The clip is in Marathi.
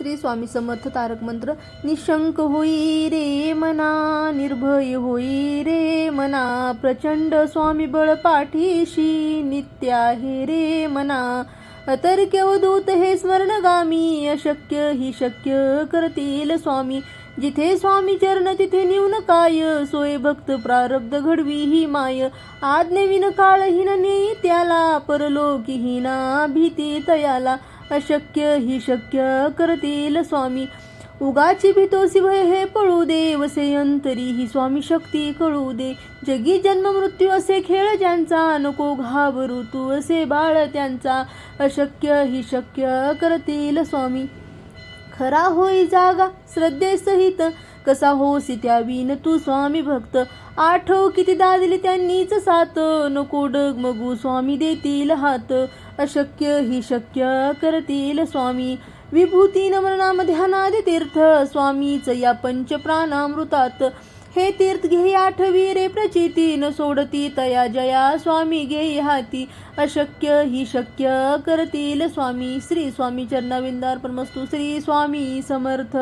श्री स्वामी समर्थ तारक मंत्र निशंक होई रे मना निर्भय होई रे मना प्रचंड स्वामी बळ पाठीशी नित्य रे मना. अतर्क्य अवधूत हे स्मरणगामी अशक्य ही शक्य करतील स्वामी. जिथे स्वामी चरण तिथे न्यून काय सोय भक्त प्रारब्ध घडवी ही माय. आज्ञविन काळहीन नेई त्याला परलोकहीना भीती तयाला. अशक्य ही शक्य करतील स्वामी. उगाची भीतो भय हे पळू दे वसे अंतरी ही स्वामी शक्ती कळू दे. जगी जन्म मृत्यू असे खेळ ज्यांचा नको घाबरू तू असे बाळ त्यांचा. अशक्य ही शक्य करतील स्वामी. खरा होई जागा श्रद्धेसहित कसा होसी त्या विन तू स्वामी भक्त? आठव किती दादली त्यांनीच साथ. नको डगमगू स्वामी देतील हात. अशक्य ही शक्य करतील स्वामी. विभूती नमनाम ध्यानादि तीर्थ. स्वामीच या पंच प्राणामृतात. हे तीर्थ घे आठवी रे प्रचिती. न सोडती तया जया स्वामी घे हाती. अशक्य ही शक्य करतील स्वामी. श्री स्वामी चरणाविंदार परमस्तु. श्री स्वामी समर्थ.